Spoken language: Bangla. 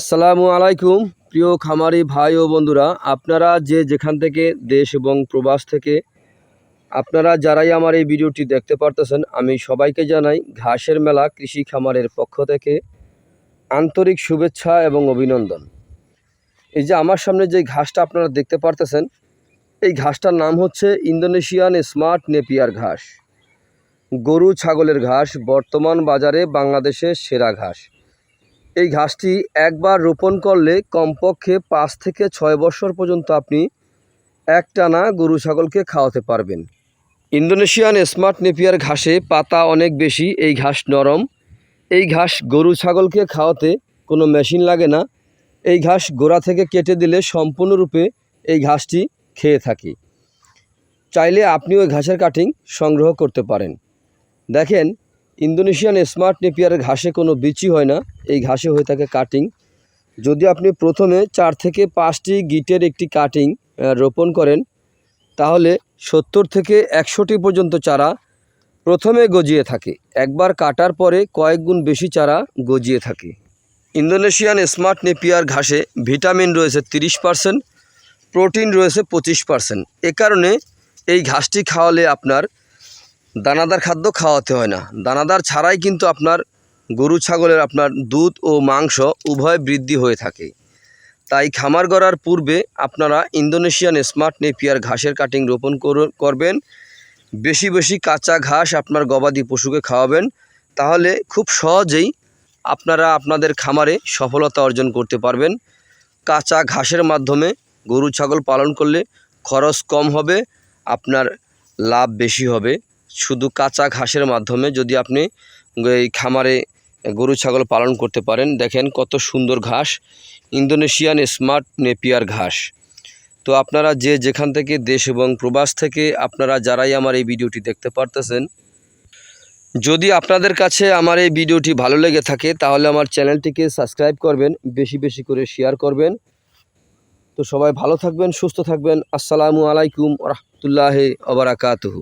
আসসালামু আলাইকুম, প্রিয় খামারি ভাই ও বন্ধুরা। আপনারা যে যেখান থেকে দেশ এবং প্রবাস থেকে, আপনারা যারাই আমার এই ভিডিওটি দেখতে পারতেছেন, আমি সবাইকে জানাই ঘাসের মেলা কৃষি খামারের পক্ষ থেকে আন্তরিক শুভেচ্ছা এবং অভিনন্দন। এই যে আমার সামনে যে ঘাসটা আপনারা দেখতে পারতেছেন, এই ঘাসটার নাম হচ্ছে ইন্দোনেশিয়ান স্মার্ট নেপিয়ার ঘাস। গরু, ছাগলের ঘাস, বর্তমান বাজারে বাংলাদেশের সেরা ঘাস। এই ঘাসটি একবার রোপণ করলে কমপক্ষে পাঁচ থেকে ছয় বছর পর্যন্ত আপনি একটানা গরু ছাগলকে খাওয়াতে পারবেন। ইন্দোনেশিয়ান স্মার্ট নেপিয়ার ঘাসে পাতা অনেক বেশি, এই ঘাস নরম। এই ঘাস গরু ছাগলকে খাওয়াতে কোনো মেশিন লাগে না। এই ঘাস গোড়া থেকে কেটে দিলে সম্পূর্ণরূপে এই ঘাসটি খেয়ে থাকি। চাইলে আপনি ওই ঘাসের কাটিং সংগ্রহ করতে পারেন। দেখেন ইন্দোনেশিয়ান স্মার্ট নেপিয়ারের ঘাসে কোনো বিচি হয় না। এই ঘাসে হয়ে থাকে কাটিং। যদি আপনি প্রথমে চার থেকে পাঁচটি গিটের একটি কাটিং রোপণ করেন, তাহলে সত্তর থেকে একশোটি পর্যন্ত চারা প্রথমে গজিয়ে থাকে। একবার কাটার পরে কয়েক গুণ বেশি চারা গজিয়ে থাকে। ইন্দোনেশিয়ান স্মার্ট নেপিয়ার ঘাসে ভিটামিন রয়েছে তিরিশ পার্সেন্ট, প্রোটিন রয়েছে পঁচিশ পার্সেন্ট। এ কারণে এই ঘাসটি খাওয়ালে আপনার দানাদার খাদ্য খাওয়াতে হয় না। দানাদার ছাড়াই কিন্তু আপনার গরু, ছাগলের আপনার দুধ ও মাংস উভয় বৃদ্ধি হয়ে থাকে। তাই খামার গড়ার পূর্বে আপনারা ইন্দোনেশিয়ান স্মার্ট নেপিয়ার ঘাসের কাটিং রোপণ কর- করবেন। বেশি বেশি কাঁচা ঘাস আপনার গবাদি পশুকে খাওয়াবেন। তাহলে খুব সহজেই আপনারা আপনাদের খামারে সফলতা অর্জন করতে পারবেন। কাঁচা ঘাসের মাধ্যমে গরু, ছাগল পালন করলে খরচ কম হবে, আপনার লাভ বেশি হবে। শুধু কাঁচা ঘাসের মাধ্যমে যদি আপনি এই খামারে গরু, ছাগল পালন করতে পারেন, দেখেন কত সুন্দর ঘাস। ইন্দোনেশিয়ান স্মার্ট নেপিয়ার ঘাস। তো আপনারা যে যেখান থেকে দেশ এবং প্রবাস থেকে আপনারা যারাই আমার এই ভিডিওটি দেখতে পারতেছেন, যদি আপনাদের কাছে আমার এই ভিডিওটি ভালো লেগে থাকে, তাহলে আমার চ্যানেলটিকে সাবস্ক্রাইব করবেন, বেশি বেশি করে শেয়ার করবেন। তো সবাই ভালো থাকবেন, সুস্থ থাকবেন। আসসালামু আলাইকুম রহমতুল্লাহ আবরাকাতহু